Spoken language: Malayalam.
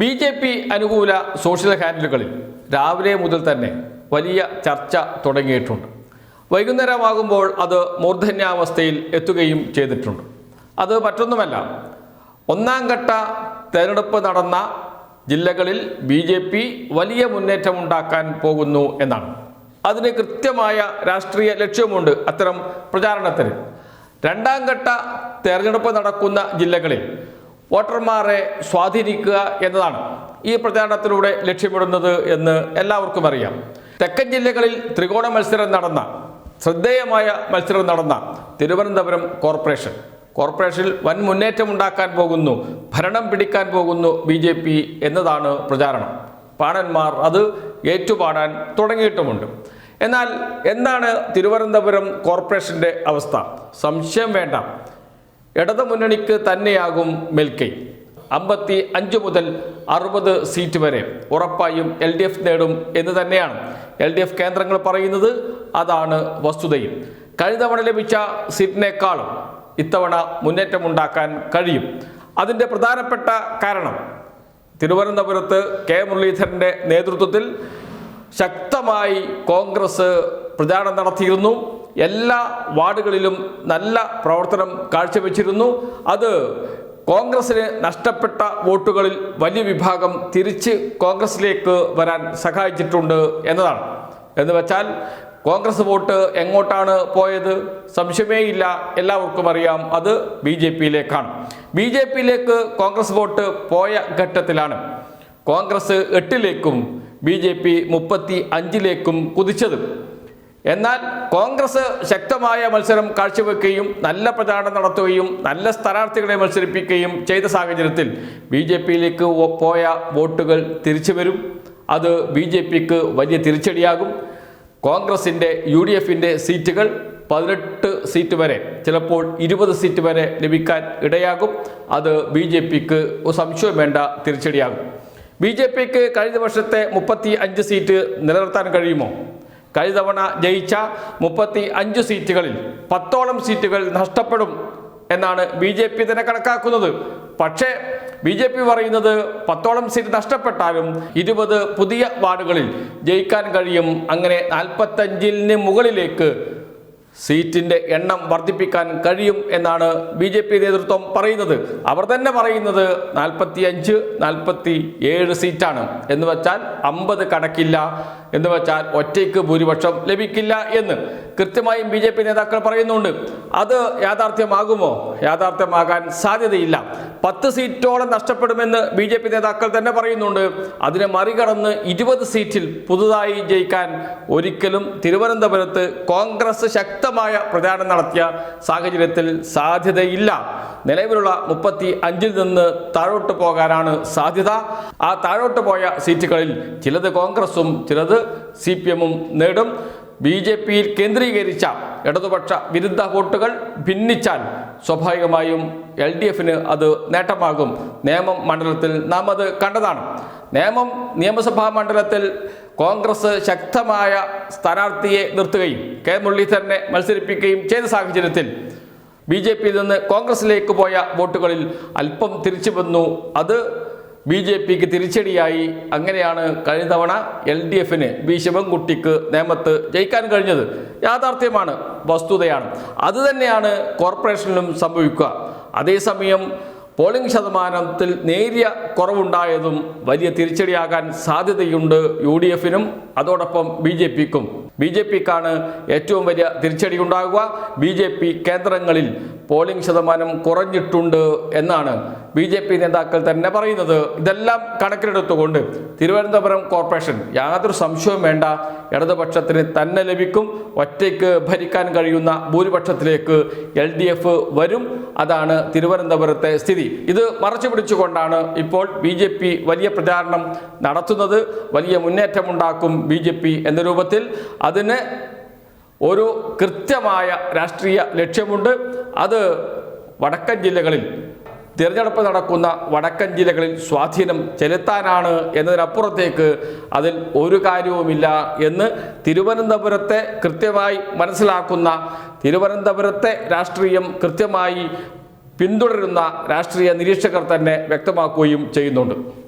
ബി ജെ പി അനുകൂല സോഷ്യൽ ഹാൻഡിലുകളിൽ രാവിലെ മുതൽ തന്നെ വലിയ ചർച്ച തുടങ്ങിയിട്ടുണ്ട്. വൈകുന്നേരമാകുമ്പോൾ അത് മൂർധന്യാവസ്ഥയിൽ എത്തുകയും ചെയ്തിട്ടുണ്ട്. അത് മറ്റൊന്നുമല്ല ഒന്നാം ഘട്ട തെരഞ്ഞെടുപ്പ് നടന്ന ജില്ലകളിൽ ബി ജെ പി വലിയ മുന്നേറ്റമുണ്ടാക്കാൻ പോകുന്നു എന്നാണ്. അതിന് കൃത്യമായ രാഷ്ട്രീയ ലക്ഷ്യമുണ്ട് അത്തരം പ്രചാരണത്തിന്. രണ്ടാം ഘട്ട തെരഞ്ഞെടുപ്പ് നടക്കുന്ന ജില്ലകളിൽ വോട്ടർമാരെ സ്വാധീനിക്കുക എന്നതാണ് ഈ പ്രചാരണത്തിലൂടെ ലക്ഷ്യമിടുന്നത് എന്ന് എല്ലാവർക്കും അറിയാം. തെക്കൻ ജില്ലകളിൽ ത്രികോണ മത്സരം നടന്ന ശ്രദ്ധേയമായ മത്സരം നടന്ന തിരുവനന്തപുരം കോർപ്പറേഷൻ. കോർപ്പറേഷനിൽ വൻ മുന്നേറ്റം ഉണ്ടാക്കാൻ പോകുന്നു ഭരണം പിടിക്കാൻ പോകുന്നു ബി ജെ പി എന്നതാണ് പ്രചാരണം. പാണന്മാർ അത് ഏറ്റുപാടാൻ തുടങ്ങിയിട്ടുമുണ്ട്. എന്നാൽ എന്താണ് തിരുവനന്തപുരം കോർപ്പറേഷന്റെ അവസ്ഥ? സംശയം വേണ്ട. ഇടതു മുന്നണിക്ക് തന്നെയാകും മെൽക്കൈ. അമ്പത്തി അഞ്ച് മുതൽ അറുപത് സീറ്റ് വരെ ഉറപ്പായും എൽ ഡി എഫ് നേടും എന്ന് തന്നെയാണ് എൽ ഡി എഫ് കേന്ദ്രങ്ങൾ പറയുന്നത്. അതാണ് വസ്തുതയും. കഴിഞ്ഞ തവണ ലഭിച്ച സീറ്റിനേക്കാളും ഇത്തവണ മുന്നേറ്റമുണ്ടാക്കാൻ കഴിയും. അതിന്റെ പ്രധാനപ്പെട്ട കാരണം തിരുവനന്തപുരത്ത് കെ മുരളീധരന്റെ നേതൃത്വത്തിൽ ശക്തമായി കോൺഗ്രസ് പ്രചാരണം നടത്തിയിരുന്നു. എല്ലാ വാർഡുകളിലും നല്ല പ്രവർത്തനം കാഴ്ചവെച്ചിരുന്നു. അത് കോൺഗ്രസിന് നഷ്ടപ്പെട്ട വോട്ടുകളിൽ വലിയ വിഭാഗം തിരിച്ച് കോൺഗ്രസിലേക്ക് വരാൻ സഹായിച്ചിട്ടുണ്ട് എന്നതാണ്. എന്ന് വെച്ചാൽ കോൺഗ്രസ് വോട്ട് എങ്ങോട്ടാണ് പോയത്? സംശയമേയില്ല. എല്ലാവർക്കും അറിയാം അത് ബി ജെ പിയിലേക്കാണ്. ബി ജെ പിയിലേക്ക് കോൺഗ്രസ് വോട്ട് പോയ ഘട്ടത്തിലാണ് കോൺഗ്രസ് എട്ടിലേക്കും ബി ജെ പി മുപ്പത്തി അഞ്ചിലേക്കും കുതിച്ചത്. എന്നാൽ കോൺഗ്രസ് ശക്തമായ മത്സരം കാഴ്ചവെക്കുകയും നല്ല പ്രചാരണം നടത്തുകയും നല്ല സ്ഥാനാർത്ഥികളെ മത്സരിപ്പിക്കുകയും ചെയ്ത സാഹചര്യത്തിൽ ബി ജെ പിയിലേക്ക് പോയ വോട്ടുകൾ തിരിച്ചു വരും. അത് ബി ജെ പിക്ക് വലിയ തിരിച്ചടിയാകും. കോൺഗ്രസിന്റെ യു ഡി എഫിന്റെ സീറ്റുകൾ പതിനെട്ട് സീറ്റ് വരെ ചിലപ്പോൾ ഇരുപത് സീറ്റ് വരെ ലഭിക്കാൻ ഇടയാകും. അത് ബി ജെ പിക്ക് സംശയം വേണ്ട തിരിച്ചടിയാകും. ബി ജെ പിക്ക് കഴിഞ്ഞ വർഷത്തെ മുപ്പത്തി അഞ്ച് സീറ്റ് നിലനിർത്താൻ കഴിയുമോ? കഴിഞ്ഞ തവണ ജയിച്ച മുപ്പത്തി അഞ്ച് സീറ്റുകളിൽ പത്തോളം സീറ്റുകൾ നഷ്ടപ്പെടും എന്നാണ് ബി ജെ പി തന്നെ കണക്കാക്കുന്നത്. പക്ഷേ ബി ജെ പി പറയുന്നത് പത്തോളം സീറ്റ് നഷ്ടപ്പെട്ടാലും ഇരുപത് പുതിയ വാർഡുകളിൽ ജയിക്കാൻ കഴിയും. അങ്ങനെ നാൽപ്പത്തഞ്ചിന് മുകളിലേക്ക് സീറ്റിന്റെ എണ്ണം വർദ്ധിപ്പിക്കാൻ കഴിയും എന്നാണ് ബി ജെ പി നേതൃത്വം പറയുന്നത്. അവർ തന്നെ പറയുന്നത് നാൽപ്പത്തി അഞ്ച് നാൽപ്പത്തി ഏഴ് സീറ്റാണ്. എന്ന് വെച്ചാൽ അമ്പത് കണക്കില്ല. എന്ന് വെച്ചാൽ ഒറ്റയ്ക്ക് ഭൂരിപക്ഷം ലഭിക്കില്ല എന്ന്. കൃത്യമായും ബി ജെ പി നേതാക്കൾ പറയുന്നുണ്ട്. അത് യാഥാർത്ഥ്യമാകുമോ? യാഥാർത്ഥ്യമാകാൻ സാധ്യതയില്ല. പത്ത് സീറ്റോളം നഷ്ടപ്പെടുമെന്ന് ബി ജെ പി നേതാക്കൾ തന്നെ പറയുന്നുണ്ട്. അതിനെ മറികടന്ന് ഇരുപത് സീറ്റിൽ പുതുതായി ജയിക്കാൻ ഒരിക്കലും തിരുവനന്തപുരത്ത് കോൺഗ്രസ് ശക്തമായ പ്രചാരണം നടത്തിയ സാഹചര്യത്തിൽ സാധ്യതയില്ല. നിലവിലുള്ള മുപ്പത്തി അഞ്ചിൽ നിന്ന് താഴോട്ട് പോകാനാണ് സാധ്യത. ആ താഴോട്ട് പോയ സീറ്റുകളിൽ ചിലത് കോൺഗ്രസും ചിലത് സി പി എമ്മും നേടും. ബി ജെ പിയിൽ കേന്ദ്രീകരിച്ച ഇടതുപക്ഷ വിരുദ്ധ വോട്ടുകൾ ഭിന്നിച്ചാൽ സ്വാഭാവികമായും എൽ ഡി എഫിന് അത് നേട്ടമാകും. നേമം മണ്ഡലത്തിൽ നാം അത് കണ്ടതാണ്. നേമം നിയമസഭാ മണ്ഡലത്തിൽ കോൺഗ്രസ് ശക്തമായ സ്ഥാനാർത്ഥിയെ നിർത്തുകയും കെ മുരളീധരനെ മത്സരിപ്പിക്കുകയും ചെയ്ത സാഹചര്യത്തിൽ ബി ജെ പിയിൽ നിന്ന് കോൺഗ്രസിലേക്ക് പോയ വോട്ടുകളിൽ അല്പം തിരിച്ചു വന്നു. അത് ബി ജെ പിക്ക് തിരിച്ചടിയായി. അങ്ങനെയാണ് കഴിഞ്ഞ തവണ എൽ ഡി എഫിന് ബി ശിവൻകുട്ടിക്ക് നേമത്ത് ജയിക്കാൻ കഴിഞ്ഞത്. യാഥാർത്ഥ്യമാണ് വസ്തുതയാണ്. അതുതന്നെയാണ് കോർപ്പറേഷനിലും സംഭവിക്കുക. അതേസമയം പോളിംഗ് ശതമാനത്തിൽ നേരിയ കുറവുണ്ടായതും വലിയ തിരിച്ചടിയാകാൻ സാധ്യതയുണ്ട് യു ഡി എഫിനും അതോടൊപ്പം ബി ജെ പിക്കും ബി ജെ പിക്കാണ് ഏറ്റവും വലിയ തിരിച്ചടി ഉണ്ടാകുക ബി ജെ പി കേന്ദ്രങ്ങളിൽ പോളിംഗ് ശതമാനം കുറഞ്ഞിട്ടുണ്ട് എന്നാണ് ബി ജെ പി നേതാക്കൾ തന്നെ പറയുന്നത്. ഇതെല്ലാം കണക്കിലെടുത്തുകൊണ്ട് തിരുവനന്തപുരം കോർപ്പറേഷൻ യാതൊരു സംശയവും വേണ്ട. ഇടതുപക്ഷത്തിന് തന്നെ ലഭിക്കും. ഒറ്റയ്ക്ക് ഭരിക്കാൻ കഴിയുന്ന ഭൂരിപക്ഷത്തിലേക്ക് എൽ ഡി എഫ് വരും. അതാണ് തിരുവനന്തപുരത്തെ സ്ഥിതി. ഇത് മറച്ചു പിടിച്ചുകൊണ്ടാണ് ഇപ്പോൾ ബി ജെ പി വലിയ പ്രചാരണം നടത്തുന്നത്. വലിയ മുന്നേറ്റമുണ്ടാക്കും ബി ജെ പി എന്ന രൂപത്തിൽ. അതിന് ഒരു കൃത്യമായ രാഷ്ട്രീയ ലക്ഷ്യമുണ്ട്. അത് വടക്കൻ ജില്ലകളിൽ തിരഞ്ഞെടുപ്പ് നടക്കുന്ന വടക്കൻ ജില്ലകളിൽ സ്വാധീനം ചെലുത്താനാണ് എന്നതിനപ്പുറത്തേക്ക് അതിൽ ഒരു കാര്യവുമില്ല എന്ന് തിരുവനന്തപുരത്തെ കൃത്യമായി മനസ്സിലാക്കുന്ന തിരുവനന്തപുരത്തെ രാഷ്ട്രീയം കൃത്യമായി പിന്തുടരുന്ന രാഷ്ട്രീയ നിരീക്ഷകർ തന്നെ വ്യക്തമാക്കുകയും ചെയ്യുന്നുണ്ട്.